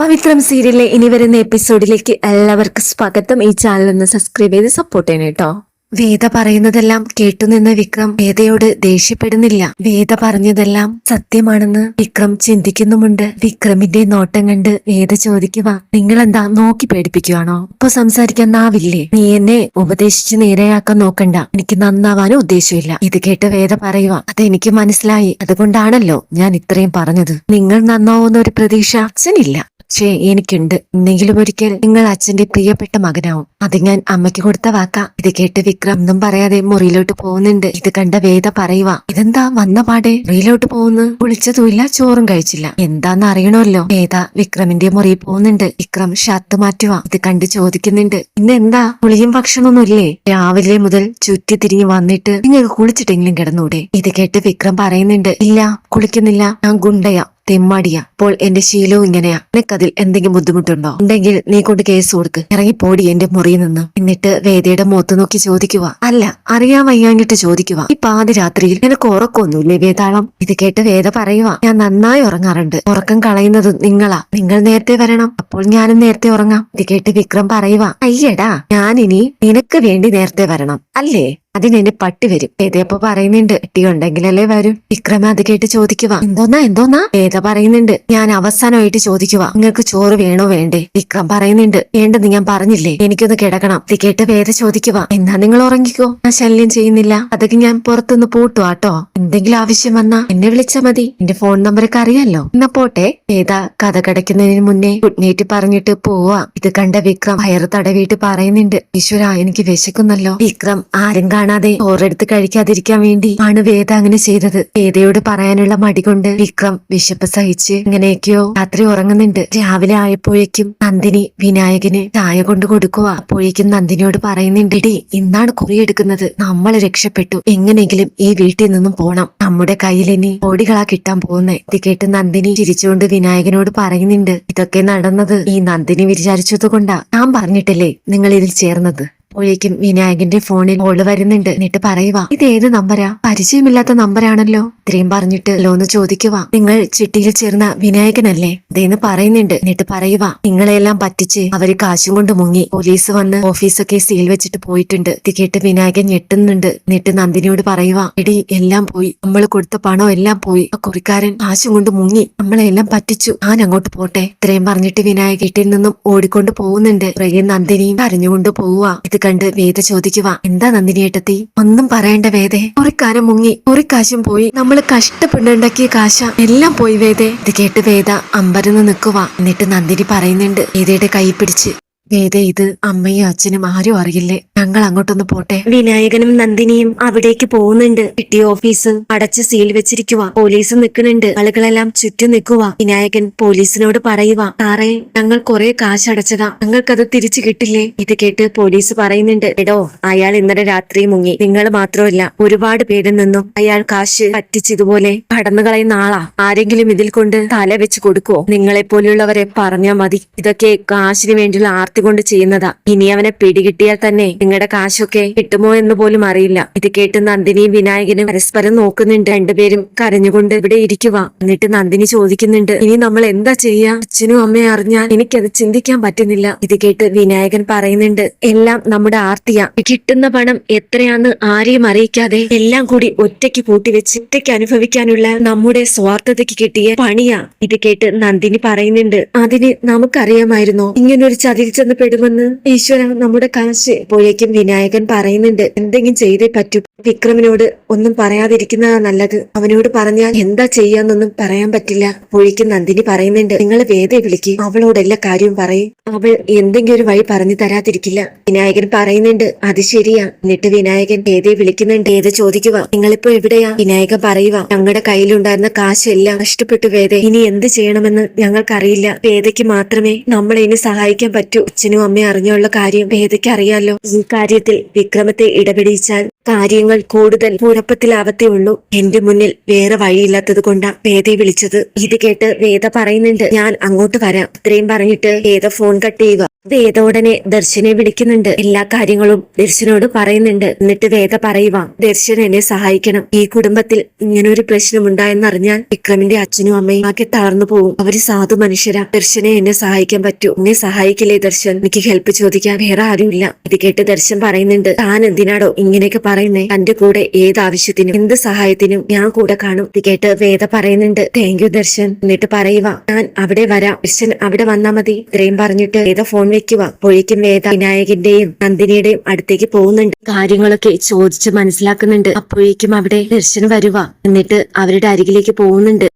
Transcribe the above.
പവിത്രം സീരിയലിലെ ഇനി വരുന്ന എപ്പിസോഡിലേക്ക് എല്ലാവർക്കും സ്വാഗതം. ഈ ചാനൽ ഒന്ന് സബ്സ്ക്രൈബ് ചെയ്ത് സപ്പോർട്ട് ചെയ്യണം കേട്ടോ വേദ പറയുന്നതെല്ലാം കേട്ടുനിന്ന വിക്രം വേദയോട് ദേഷ്യപ്പെടുന്നില്ല. വേദ പറഞ്ഞതെല്ലാം സത്യമാണെന്ന് വിക്രം ചിന്തിക്കുന്നുമുണ്ട്. വിക്രമിന്റെ നോട്ടം കണ്ട് വേദ ചോദിക്കുക നിങ്ങൾ എന്താ നോക്കി പേടിപ്പിക്കുകയാണോ ഇപ്പൊ സംസാരിക്കാൻ നാവില്ലേ? നീ എന്നെ ഉപദേശിച്ച് നേരെയാക്കാൻ നോക്കണ്ട. എനിക്ക് നന്നാവാനും ഉദ്ദേശമില്ല. ഇത് കേട്ട് വേദ പറയുക അതെനിക്ക് മനസ്സിലായി. അതുകൊണ്ടാണല്ലോ ഞാൻ ഇത്രയും പറഞ്ഞത്. നിങ്ങൾ നന്നാവുന്ന ഒരു പ്രതീക്ഷ അച്ഛനില്ല. പക്ഷേ എനിക്കുണ്ട്. എന്നെങ്കിലും ഒരിക്കൽ നിങ്ങൾ അച്ഛന്റെ പ്രിയപ്പെട്ട മകനാവും. അത് ഞാൻ അമ്മയ്ക്ക് കൊടുത്ത വാക്കാ. ഇത് കേട്ട് വിക്രം ഒന്നും പറയാതെ മുറിയിലോട്ട് പോകുന്നുണ്ട്. ഇത് കണ്ട വേദ പറയുക ഇതെന്താ വന്ന പാടെ? മുറിയിലോട്ട് പോകുന്നു. കുളിച്ചതുമില്ല ചോറും കഴിച്ചില്ല. എന്താന്ന് അറിയണമല്ലോ? വേദ വിക്രമിന്റെ മുറിയിൽ പോകുന്നുണ്ട്. വിക്രം ഷർട്ട് മാറ്റുക ഇത് കണ്ട് ചോദിക്കുന്നുണ്ട് ഇന്ന് എന്താ കുളിയും ഭക്ഷണമൊന്നും ഇല്ലേ രാവിലെ മുതൽ ചുറ്റി തിരിഞ്ഞു വന്നിട്ട് നിങ്ങൾക്ക് കുളിച്ചിട്ടെങ്കിലും കിടന്നൂടെ? ഇത് കേട്ട് വിക്രം പറയുന്നുണ്ട് ഇല്ല കുളിക്കുന്നില്ല. ഞാൻ ഗുണ്ടയാ. തെമ്മാടിയാ. അപ്പോൾ എന്റെ ശീലവും ഇങ്ങനെയാ. നിനക്കതിൽ എന്തെങ്കിലും ബുദ്ധിമുട്ടുണ്ടോ? ഉണ്ടെങ്കിൽ നീ കൊണ്ട് കേസ് കൊടുക്ക്. ഇറങ്ങി പോടി എന്റെ മുറിയിൽ നിന്ന്. എന്നിട്ട് വേദയുടെ മുഖത്ത് നോക്കി ചോദിക്കുക. അല്ല അറിയാൻ വയ്യാഞ്ഞിട്ട് ചോദിക്കുക. ഈ പാതിരാത്രിയിൽ നിനക്ക് ഉറക്കമൊന്നുമില്ലേ വേതാളം? ഇത് കേട്ട് വേദ പറയുക ഞാൻ നന്നായി ഉറങ്ങാറുണ്ട്. ഉറക്കം കളയുന്നത് നിങ്ങളാ. നിങ്ങൾ നേരത്തെ വരണം. അപ്പോൾ ഞാനും നേരത്തെ ഉറങ്ങാം. ഇത് കേട്ട് വിക്രം പറയുക അയ്യടാ ഞാനിനി നിനക്ക് വേണ്ടി നേരത്തെ വരണം. അല്ലേ? അതിന് എന്റെ പട്ടി വരും. വേദയപ്പോ പറയുന്നുണ്ട് പട്ടി ഉണ്ടെങ്കിലല്ലേ വരും. വിക്രമ അത് കേട്ട് ചോദിക്കുക എന്തോന്നാ എന്തോന്നാ? വേദ പറയുന്നുണ്ട്. ഞാൻ അവസാനമായിട്ട് ചോദിക്കുക നിങ്ങൾക്ക് ചോറ് വേണോ വേണ്ടേ? വിക്രം പറയുന്നുണ്ട്. വേണ്ടെന്ന് ഞാൻ പറഞ്ഞില്ലേ? എനിക്കൊന്ന് കിടക്കണം. ഇത് കേട്ട് വേദ ചോദിക്കുക എന്നാ നിങ്ങൾ ഉറങ്ങിക്കോ? ഞാൻ ശല്യം ചെയ്യുന്നില്ല. അതൊക്കെ ഞാൻ പുറത്തുനിന്ന് പൂട്ടു ആട്ടോ എന്തെങ്കിലും ആവശ്യം വന്നാ എന്നെ വിളിച്ചാ മതി. എന്റെ ഫോൺ നമ്പറൊക്കെ അറിയാലോ? എന്നാ പോട്ടെ. വേദ കഥ കിടക്കുന്നതിന് മുന്നേ ഗുഡ് നൈറ്റ് പറഞ്ഞിട്ട് പോവാ. ഇത് കണ്ട വിക്രം വയറ് തടവിയിട്ട് പറയുന്നുണ്ട്. ഈശ്വര എനിക്ക് വിശക്കുന്നല്ലോ വിക്രം ആരും കാണാതെ ചോറെടുത്ത് കഴിക്കാതിരിക്കാൻ വേണ്ടി ആണ് വേദ അങ്ങനെ ചെയ്തത്. വേദയോട് പറയാനുള്ള മടി കൊണ്ട് വിക്രം വിശപ്പ് സഹിച്ച് ഇങ്ങനെയൊക്കെയോ രാത്രി ഉറങ്ങുന്നുണ്ട്. രാവിലെ ആയപ്പോഴേക്കും നന്ദിനി വിനായകന് ചായ കൊണ്ട് കൊടുക്കുക. അപ്പോഴേക്കും നന്ദിനിയോട് പറയുന്നുണ്ട് "എടീ, ഇന്നാണ് കുറിയെടുക്കുന്നത് നമ്മൾ രക്ഷപ്പെട്ടു. എങ്ങനെങ്കിലും ഈ വീട്ടിൽ നിന്നും പോണം. നമ്മുടെ കയ്യിൽ ഇനി കോടികളാ കിട്ടാൻ പോകുന്നേ. ഇത് കേട്ട് നന്ദിനി ചിരിച്ചുകൊണ്ട് വിനായകനോട് പറയുന്നുണ്ട് ഇതൊക്കെ നടന്നത് ഈ നന്ദിനി വിചാരിച്ചത് കൊണ്ടാ ഞാൻ പറഞ്ഞിട്ടില്ലേ നിങ്ങൾ ഇതിൽ ചേർന്നത്? അപ്പോഴേക്കും വിനായകന്റെ ഫോണിൽ കോൾ വരുന്നുണ്ട്. എന്നിട്ട് പറയുക ഇത് ഏത് നമ്പരാ? പരിചയമില്ലാത്ത നമ്പരാണല്ലോ. ഇത്രയും പറഞ്ഞിട്ട് ലോന്ന് ചോദിക്കുക നിങ്ങൾ ചിട്ടിയിൽ ചേർന്ന വിനായകനല്ലേ? ഇതേന്ന് പറയുന്നുണ്ട്. എന്നിട്ട് പറയുക നിങ്ങളെല്ലാം പറ്റിച്ച് അവർ കാശും കൊണ്ട് മുങ്ങി പോലീസ് വന്ന് ഓഫീസൊക്കെ സീൽ വെച്ചിട്ട് പോയിട്ടുണ്ട്. ഇത് കേട്ട് വിനായകൻ ഞെട്ടുന്നുണ്ട്. എന്നിട്ട് നന്ദിനിയോട് പറയുക എടി എല്ലാം പോയി. നമ്മൾ കൊടുത്ത പണം എല്ലാം പോയി. ആ കുറിക്കാരൻ കാശും കൊണ്ട് മുങ്ങി. നമ്മളെല്ലാം പറ്റിച്ചു. ഞാൻ അങ്ങോട്ട് പോട്ടെ. ഇത്രയും പറഞ്ഞിട്ട് വിനായക വീട്ടിൽ നിന്നും ഓടിക്കൊണ്ട് പോകുന്നുണ്ട്. പുറകെ നന്ദിനിയും കരഞ്ഞുകൊണ്ട് പോവുക ഇത് കണ്ട് വേദ ചോദിക്കുക എന്താ നന്ദിനി ഏട്ടത്തി ഒന്നും പറയേണ്ട വേദേ. ഒരു കര മുങ്ങി ഒരു കാശും പോയി. നമ്മൾ കഷ്ടപ്പെട്ടുണ്ടാക്കിയ കാശ. എല്ലാം പോയി വേദേ. ഇത് കേട്ട് വേദ അമ്പരന്ന് നിൽക്കുക എന്നിട്ട് നന്ദിനി പറയുന്നുണ്ട് വേദയുടെ കൈ പിടിച്ച്. വേദ ഇത് അമ്മയും അച്ഛനും ആരും അറിയില്ലേ? ഞങ്ങൾ അങ്ങോട്ടൊന്ന് പോട്ടെ. വിനായകനും നന്ദിനിയും അവിടേക്ക് പോകുന്നുണ്ട്. കിട്ടിയ ഓഫീസ് അടച്ച് സീൽ വെച്ചിരിക്കുക പോലീസ് നിൽക്കുന്നുണ്ട്. ആളുകളെല്ലാം ചുറ്റും നിൽക്കുക വിനായകൻ പോലീസിനോട് പറയുക സാറേ ഞങ്ങൾ കുറെ കാശ് അടച്ചതാ ഞങ്ങൾക്കത് തിരിച്ചു കിട്ടില്ലേ? ഇത് കേട്ട് പോലീസ് പറയുന്നുണ്ട് എടോ അയാൾ ഇന്നലെ രാത്രി മുങ്ങി. നിങ്ങൾ മാത്രമല്ല ഒരുപാട് പേരിൽ നിന്നും അയാൾ കാശ് പറ്റിച്ചതുപോലെ കടന്നു കളയുന്ന ആളാ. ആരെങ്കിലും ഇതിൽ കൊണ്ട് തല വെച്ച് കൊടുക്കുവോ? നിങ്ങളെ പോലുള്ളവരെ പറഞ്ഞാ മതി. ഇതൊക്കെ കാശിന് വേണ്ടിയുള്ള ആർത്തി കൊണ്ട് ചെയ്യുന്നതാ. ഇനി അവനെ പിടികിട്ടിയാൽ തന്നെ നിങ്ങളുടെ കാശൊക്കെ കിട്ടുമോ എന്ന് പോലും അറിയില്ല. ഇത് കേട്ട് നന്ദിനിയും വിനായകനും പരസ്പരം നോക്കുന്നുണ്ട്. രണ്ടുപേരും കരഞ്ഞുകൊണ്ട് ഇവിടെ ഇരിക്കുക എന്നിട്ട് നന്ദിനി ചോദിക്കുന്നുണ്ട് ഇനി നമ്മൾ എന്താ ചെയ്യാ? അച്ഛനും അമ്മയും അറിഞ്ഞാൽ എനിക്കത് ചിന്തിക്കാൻ പറ്റുന്നില്ല. ഇത് കേട്ട് വിനായകൻ പറയുന്നുണ്ട് എല്ലാം നമ്മുടെ ആർത്തിയ. കിട്ടുന്ന പണം എത്രയാന്ന് ആരെയും അറിയിക്കാതെ എല്ലാം കൂടി ഒറ്റയ്ക്ക് കൂട്ടിവെച്ച് ഒറ്റയ്ക്ക് അനുഭവിക്കാനുള്ള നമ്മുടെ സ്വാർത്ഥതയ്ക്ക് കിട്ടിയ പണിയാ. ഇത് കേട്ട് നന്ദിനി പറയുന്നുണ്ട് അതിന് നമുക്കറിയാമായിരുന്നോ. ഇങ്ങനൊരു ചതിയിൽ ചെന്ന് പെടുമെന്ന് ഈശ്വര നമ്മുടെ കാശ് പോയേക്കും വിനായകൻ പറയുന്നുണ്ട്. എന്തെങ്കിലും ചെയ്തേ പറ്റൂ. വിക്രമിനോട് ഒന്നും പറയാതിരിക്കുന്നതാ നല്ലത്. അവനോട് പറഞ്ഞാൽ എന്താ ചെയ്യാന്നൊന്നും പറയാൻ പറ്റില്ല. പോയിക്ക് നന്ദിനി പറയുന്നുണ്ട്. നിങ്ങൾ വേദയെ വിളിക്ക്. അവളോട് എല്ലാ കാര്യവും പറയും. അവൾ എന്തെങ്കിലും ഒരു വഴി പറഞ്ഞു തരാതിരിക്കില്ല. വിനായകൻ പറയുന്നുണ്ട്. അത് ശരിയാ. എന്നിട്ട് വിനായകൻ വേദയെ വിളിക്കുന്നുണ്ട്. വേദ ചോദിക്കുക നിങ്ങളിപ്പോ എവിടെയാ? വിനായകൻ പറയുക ഞങ്ങളുടെ കയ്യിലുണ്ടായിരുന്ന കാശെല്ലാം നഷ്ടപ്പെട്ടു വേദ. ഇനി എന്ത് ചെയ്യണമെന്ന് ഞങ്ങൾക്കറിയില്ല. വേദയ്ക്ക് മാത്രമേ നമ്മളെ ഇനി സഹായിക്കാൻ പറ്റൂ. അച്ഛനും അമ്മയും അറിഞ്ഞുള്ള കാര്യം വേദയ്ക്ക് അറിയാലോ. ഈ കാര്യത്തിൽ വിക്രമത്തെ ഇടപെടിച്ചാൽ കാര്യങ്ങൾ കൂടുതൽ കുഴപ്പത്തിലാവത്തേ ഉള്ളൂ എന്റെ മുന്നിൽ വേറെ വഴിയില്ലാത്തത് കൊണ്ടാ വേദയെ വിളിച്ചത്. ഇത് കേട്ട് വേദ പറയുന്നുണ്ട് ഞാൻ അങ്ങോട്ട് വരാം. ഇത്രയും പറഞ്ഞിട്ട് വേദ ഫോൺ കട്ട് ചെയ്യുക. വേദ ഉടനെ ദർശനെ വിളിക്കുന്നുണ്ട്. എല്ലാ കാര്യങ്ങളും ദർശനോട് പറയുന്നുണ്ട്. എന്നിട്ട് വേദ പറയുക ദർശൻ എന്നെ സഹായിക്കണം. ഈ കുടുംബത്തിൽ ഇങ്ങനെ ഒരു പ്രശ്നം ഉണ്ടായെന്നറിഞ്ഞാൽ വിക്രമിന്റെ അച്ഛനും അമ്മയും ആകെ തളർന്നു പോകും അവർ സാധു മനുഷ്യരാ. ദർശനെ എന്നെ സഹായിക്കാൻ പറ്റൂ. എന്നെ സഹായിക്കില്ലേ ദർശൻ? എനിക്ക് ഹെൽപ്പ് ചോദിക്കാൻ വേറെ ആരുമില്ല. ഇത് കേട്ട് ദർശൻ പറയുന്നുണ്ട് താൻ എന്തിനാടോ ഇങ്ങനെയൊക്കെ പറയുന്നേ തന്റെ കൂടെ ഏത് ആവശ്യത്തിനും എന്ത് സഹായത്തിനും ഞാൻ കൂടെ കാണും. കേട്ട് വേദ പറയുന്നുണ്ട് താങ്ക് യു ദർശൻ. എന്നിട്ട് പറയുക ഞാൻ അവിടെ വരാം. ദർശൻ അവിടെ വന്നാ മതി. ഇത്രയും പറഞ്ഞിട്ട് വേദ ഫോൺ വെക്കുക. അപ്പോഴേക്കും വേദ വിനായകന്റെയും നന്ദിനിയുടെയും അടുത്തേക്ക് പോകുന്നുണ്ട്. കാര്യങ്ങളൊക്കെ ചോദിച്ച് മനസ്സിലാക്കുന്നുണ്ട്. അപ്പോഴേക്കും അവിടെ ദർശൻ വരുക. എന്നിട്ട് അവരുടെ അരികിലേക്ക് പോകുന്നുണ്ട്.